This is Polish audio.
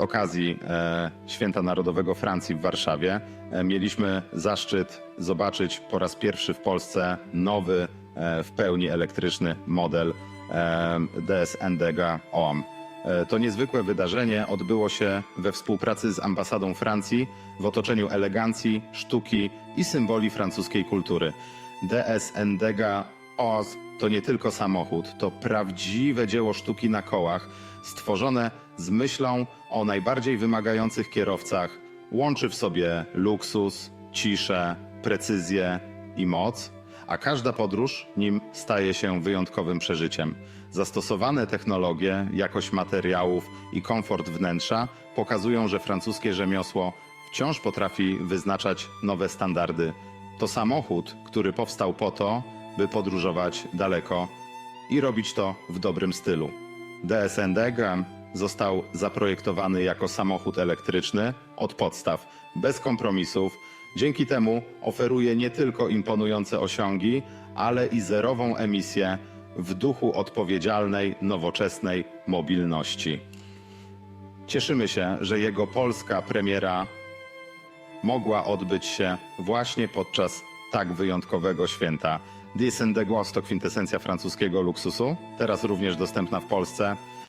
okazji e, Święta Narodowego Francji w Warszawie e, mieliśmy zaszczyt zobaczyć po raz pierwszy w Polsce nowy, e, w pełni elektryczny model DS Endega OAM. To niezwykłe wydarzenie odbyło się we współpracy z ambasadą Francji w otoczeniu elegancji, sztuki i symboli francuskiej kultury. DS OAS to nie tylko samochód, to prawdziwe dzieło sztuki na kołach, stworzone z myślą o najbardziej wymagających kierowcach. Łączy w sobie luksus, ciszę, precyzję i moc, a każda podróż nim staje się wyjątkowym przeżyciem. Zastosowane technologie, jakość materiałów i komfort wnętrza pokazują, że francuskie rzemiosło wciąż potrafi wyznaczać nowe standardy. To samochód, który powstał po to, by podróżować daleko i robić to w dobrym stylu. DSN Degram został zaprojektowany jako samochód elektryczny od podstaw, bez kompromisów. Dzięki temu oferuje nie tylko imponujące osiągi, ale i zerową emisję w duchu odpowiedzialnej, nowoczesnej mobilności. Cieszymy się, że jego polska premiera mogła odbyć się właśnie podczas tak wyjątkowego święta. Disen de Glos to kwintesencja francuskiego luksusu, teraz również dostępna w Polsce.